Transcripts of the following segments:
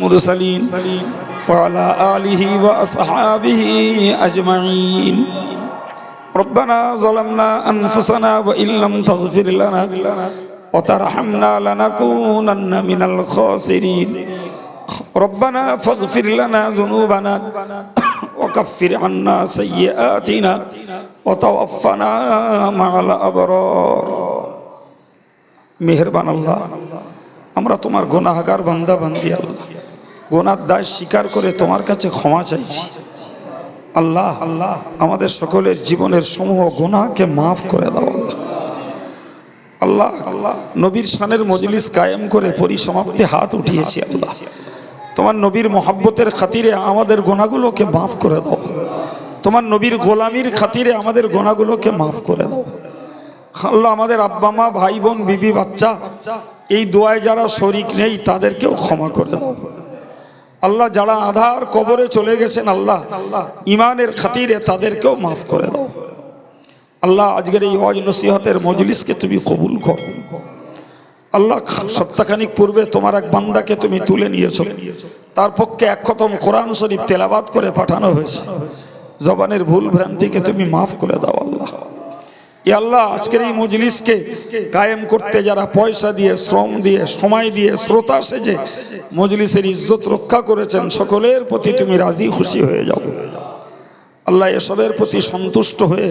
المرسلين وعلى آله وأصحابه أجمعين. ربنا ظلمنا أنفسنا وإن لم تغفر لنا وترحمنا لنكونن من الخاسرين. ربنا فاغفر لنا ذنوبنا وكفر عنا سيئاتنا وتوفنا مع الأبرار. مهربان الله أمرا تمار گناهگار بندا بندي الله গোনার দায় স্বীকার করে তোমার কাছে ক্ষমা চাইছি। আল্লাহ আল্লাহ আমাদের সকলের জীবনের সমূহ গোনাকে মাফ করে দাও আল্লাহ। আল্লাহ, নবীর শানের মজলিস কায়েম করে পরিসমাপ্তি হাত উঠিয়েছি আল্লাহ। তোমার নবীর মহাব্বতের খাতিরে আমাদের গোনাগুলোকে মাফ করে দাও। তোমার নবীর গোলামির খাতিরে আমাদের গোনাগুলোকে মাফ করে দাও। আল্লাহ, আমাদের আব্বা মা, ভাই বোন, বিবি, বাচ্চা, এই দোয়ায় যারা শরিক নেই তাদেরকেও ক্ষমা করে দাও। আল্লাহ যারা আধার কবরে চলে গেছেন, আল্লাহ ইমানের খাতিরে তাদেরকেও মাফ করে দাও। আল্লাহ আজকের এই ওয়াজ নসিহতের মজলিসকে তুমি কবুল কর। আল্লাহ সপ্তাহখানিক পূর্বে তোমার এক বান্দাকে তুমি তুলে নিয়েছো। তার পক্ষে এক খতম কোরআন শরীফ তেলাবাদ করে পাঠানো হয়েছে। জবানের ভুল ভ্রান্তিকে তুমি মাফ করে দাও আল্লাহ। আল্লাহ, আজকের এই মজলিসকে কায়েম করতে যারা পয়সা দিয়ে, শ্রম দিয়ে, সময় দিয়ে, শ্রোতা সেজে মজলিসের ইজ্জত রক্ষা করেছেন, সকলের প্রতি তুমি রাজি, খুশি হয়ে যাও। আল্লাহ এসবের প্রতি সন্তুষ্ট হয়ে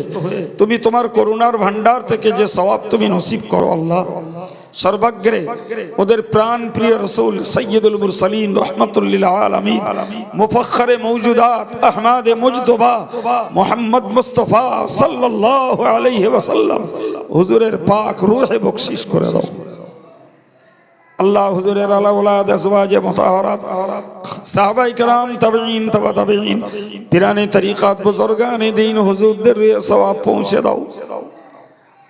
তুমি তোমার করুণার ভান্ডার থেকে যে সবাব তুমি নসিব করো আল্লাহ। সর্বাগ্রে ওদের প্রাণ প্রিয় রসুল সৈয়দুল মুরসালিন রহমতুল্লিল আলমিন মুফখরে মৌজুদাত আহমাদে মুজতবা মোহাম্মদ মুস্তফা সাল্লাল্লাহু আলাইহি ওয়াসাল্লাম, হুজুরের পাক রূহে বকশিশ করে দাও। আল্লাহ হুজুরের আলাউলাদ আজওয়াজে মুতাহারাত সাহাবাই کرام তাবেঈন তবা তাবেঈন পিরানে তরিকাত বুজুর্গানে দ্বীন হুজুরদের রুহে সওয়াব পৌঁছে দাও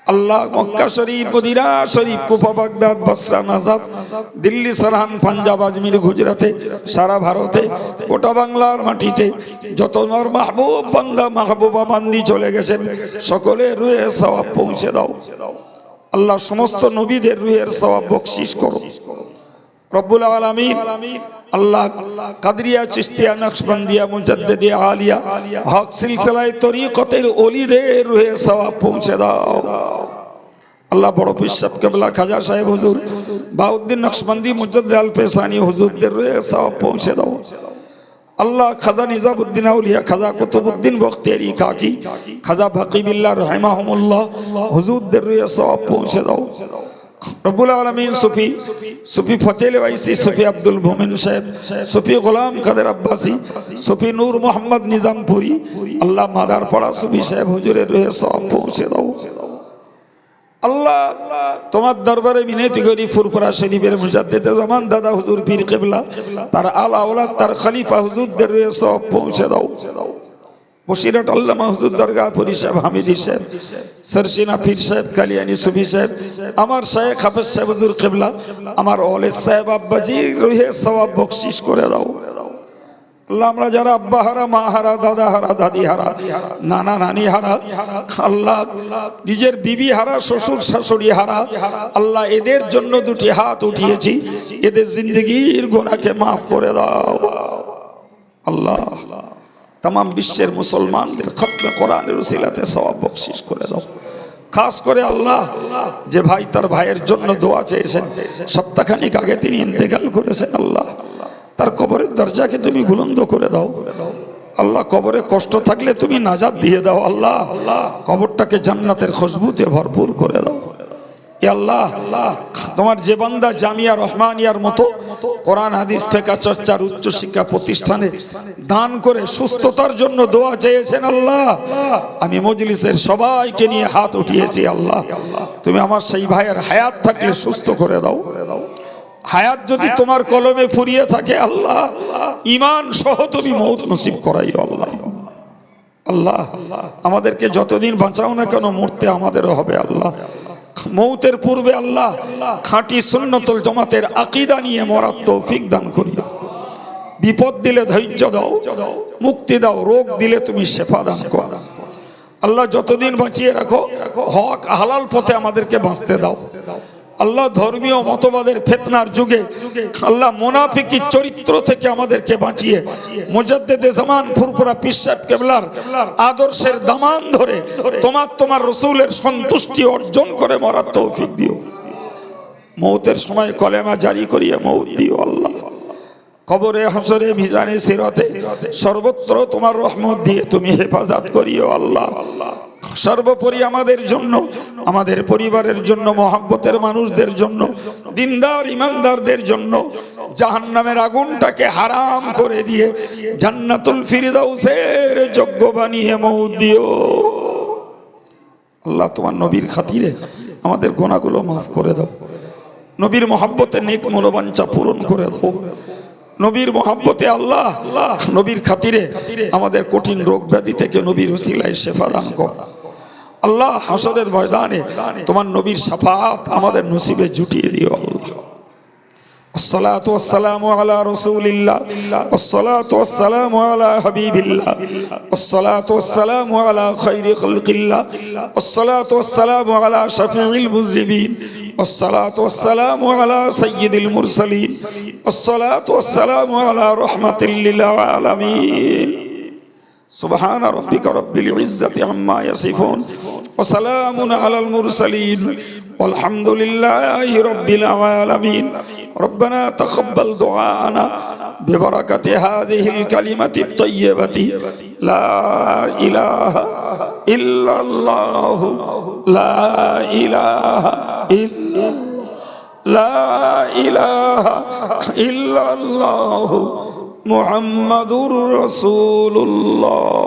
Allah Mecca Sharif Medina Sharif Kufa Baghdad Basra Najaf Delhi Sarahan Punjab Ajmer গুজরাতে সারা ভারতে গোটা বাংলার মাটিতে যত আমার মাহবুব বান্দা মাহবুবা বান্দি চলে গেছেন সকলের রুহে সওয়াব পৌঁছে দাও আল্লাহ সমস্ত নবীদের রুহের সওয়াব বকশিস করো। রব্বুল আলামিন আল্লাহ কাদরিয়া চিস্তিয়া নকশবন্দিয়া, মুজাদ্দিদিয়া, আলিয়া, হক সিলসিলায় তরিকতের ওলিদের রুহে সওয়াব পৌঁছে দাও। আল্লাহ বড় পিসাব কেবলা খাজা সাহেব হুজুর, বাউদ্দিন নকশবন্দি, মুজাদ্দিদ আল পেসানি হুজুরদের রুহে সওয়াব পৌঁছে দাও। আল্লাহ খাজা নিজামুদ্দিন আউলিয়া, খাজা কুতুবুদ্দিন বখতিয়ারি কাকি, খাজা ফাকিবিল্লাহ রহমাহুমুল্লাহ, হুজুরদের রুহে সওয়াব পৌঁছে দাও। রব্বুল আলমিন সুফি সুফি ফতেল ওয়াইসি সুফি আব্দুল ভূমিন সাহেব, সুফি গোলাম কাদের আব্বাসি, সুফি নূর মোহাম্মদ নিজামপুরি, আল্লাহ মাদার পড়া সুফি সাহেব হুজুরের রুহে সব পৌঁছে দাও। আল্লাহ, তোমার দরবারে মিনতি করি ফুরফুরা শরীফের মুজাদ্দিদে জামান দাদা হুজুর পীর কেবলা, তার আলা ওলাদ তার খলিফা হুজুরদের সব পৌঁছে দাও। বসিরট আল্লামা হুজুর দরগা পুরি সাহেব হামিদি সাহেব সরসিনা পীর সাহেব কালিয়ানি সুফি সাহেব, আমার শায়েখ হাফেজ সাহেব হুজুর কেবলা, আমার ওলেদ সাহেব আব্বাজি রুহে সওয়াব বকশিস করে দাও। আল্লাহ আমরা যারা আব্বা হারা, মা হারা, দাদা হারা, দাদি হারা, নানা নানি হারা আল্লাহ নিজের বিবি হারা, শ্বশুর শাশুড়ি হারা, আল্লাহ এদের জন্য দুটি হাত উঠিয়েছি। এদের জিন্দগির গোনাকে মাফ করে দাও। আল্লাহ তাম বিশ্বের মুসলমানদের খতমে কোরআনের উসিলাতে সবাব বকশিস করে দাও। খাস করে আল্লাহ যে ভাই তার ভাইয়ের জন্য দোয়া চেয়েছেন। সপ্তাহখানিক আগে তিনি ইন্তেকাল করেছেন আল্লাহ। তার কবরের দরজাকে তুমি বুলন্দ করে দাও। আল্লাহ, কবরে কষ্ট থাকলে তুমি নাজাদ দিয়ে দাও আল্লাহ। আল্লাহ কবরটাকে জান্নাতের খুশবুতে ভরপুর করে দাও। আল্লাহ, তোমার যে বান্দা জামিয়া রহমানিয়ার মতো কোরআন, হাদিস, ফেকা, চর্চার উচ্চ শিক্ষা প্রতিষ্ঠানে দান করে সুস্থতার জন্য দোয়া চেয়েছেন আল্লাহ। আমি মজলিসের সবাইকে নিয়ে হাত উঠিয়েছি আল্লাহ। তুমি আমার সেই ভাইয়ের হায়াত থাকলে সুস্থ করে দাও। হায়াত যদি তোমার কলমে ফুরিয়ে থাকে আল্লাহ ইমান সহ তুমি মৌত নসিব করাই আল্লাহ। আল্লাহ আমাদেরকে যতদিন বাঁচাও না কেন মরতে আমাদেরও হবে আল্লাহ। মৌতের পূর্বে আল্লাহ খাঁটি সুন্নতল জমাতের আকিদা নিয়ে মরার তৌফিক দান করিও। বিপদ দিলে ধৈর্য দাও মুক্তি দাও রোগ দিলে তুমি শেফা দান করো। আল্লাহ যতদিন বাঁচিয়ে রাখো হক হালাল পথে আমাদেরকে বাঁচতে দাও। আল্লাহ ধর্মীয় মতবাদের ফেতনার যুগে আল্লাহ মোনাফিকি চরিত্র থেকে আমাদেরকে বাঁচিয়ে মুজাদ্দেদে জামান ফুরফুরা পিসাব কেবলার আদর্শের দামান ধরে তোমার তোমার রসুলের সন্তুষ্টি অর্জন করে মরার তৌফিক দিও। মৌতের সময় কলেমা জারি করিয়ে মৌত দিও আল্লাহ। কবরে হাসরে মিজানে, সিরতে সর্বত্র তোমার রহমত দিয়ে তুমি হেফাজত করিও আল্লাহ। সর্বোপরি আমাদের জন্য, আমাদের পরিবারের জন্য, মহাব্বতের মানুষদের জন্য, দিনদার ইমানদারদের জন্য জাহান্নামের আগুনটাকে হারাম করে দিয়ে জান্নাতুল ফিরদাউসের যোগ্য বানিয়ে মৌত দিও। আল্লাহ তোমার নবীর খাতিরে আমাদের গোনাগুলো মাফ করে দাও। নবীর মহাব্বতে নেক মনোবাঞ্ছা পূরণ করে দাও। নবীর মহাব্বতে আল্লাহ নবীর খাতিরে আমাদের কঠিন রোগ ব্যাধি থেকে নবীর ওসিলায় শেফা দান কর। আল্লাহ হাসরের ময়দানে তোমার নবীর সাফাত আমাদের নসিবে জুটিয়ে দিও আল্লাহ الصلاة والسلام على رسول الله الصلاة والسلام على حبيب الله الصلاة والسلام على خير خلق الله الصلاة والسلام على شفيع المذنبين الصلاة والسلام على سيد المرسلين الصلاة والسلام على رحمة للعالمين سبحان ربك رب العزة عما يصفون وسلام على المرسلين والحمد لله رب العالمين ربنا تقبل دعاءنا ببركة هذه الكلمة الطيبة لا إله إلا الله لا إله إلا لا إله إلا الله মোহাম্মদুর রসুল্লাহ